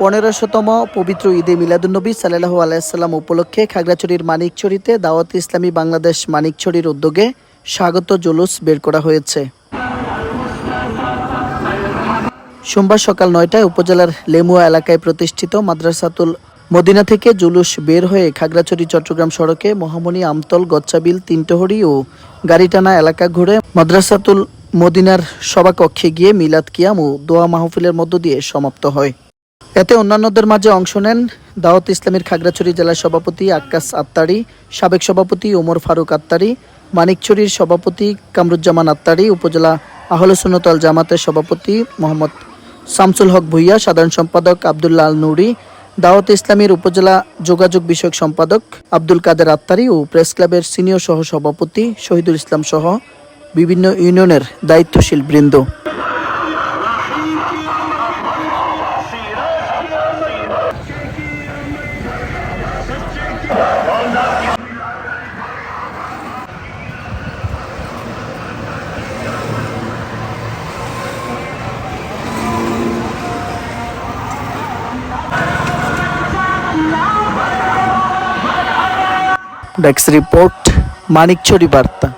পনেরোশোতম পবিত্র ঈদে মিলাদুন্নবী সাল্লাহু আলাইসাল্লাম উপলক্ষে খাগড়াছড়ির মানিকছড়িতে দাওয়াত ইসলামী বাংলাদেশ মানিকছড়ির উদ্যোগে স্বাগত জুলুস বের করা হয়েছে। সোমবার সকাল নয়টায় উপজেলার লেমুয়া এলাকায় প্রতিষ্ঠিত মাদ্রাসাতুল মদিনা থেকে জুলুস বের হয়ে খাগড়াছড়ি চট্টগ্রাম সড়কে মহামণি আমতল গচ্চাবিল তিনটহরি ও গাড়িটানা এলাকা ঘুরে মাদ্রাসাতুল মদিনার সভাকক্ষে গিয়ে মিলাদ কিয়াম ও দোয়া মাহফিলের মধ্য দিয়ে সমাপ্ত হয়। এতে অন্যান্যদের মাঝে অংশ নেন দাওয়াত ইসলামীর খাগড়াছড়ি জেলার সভাপতি আক্কাস আত্তারি, সাবেক সভাপতি ওমর ফারুক আত্তারি, মানিকছড়ির সভাপতি কামরুজ্জামান আত্তারি, উপজেলা আহলে সুন্নতল জামাতের সভাপতি মোহাম্মদ শামসুল হক ভুইয়া, সাধারণ সম্পাদক আবদুল্লাহ আল নুরি, দাওয়াত ইসলামীর উপজেলা যোগাযোগ বিষয়ক সম্পাদক আব্দুল কাদের আত্তারি ও প্রেস ক্লাবের সিনিয়র সহ সভাপতি শহীদুল ইসলাম সহ বিভিন্ন ইউনিয়নের দায়িত্বশীল বৃন্দ। ডেস্ক রিপোর্ট মানিকছড়ি বার্তা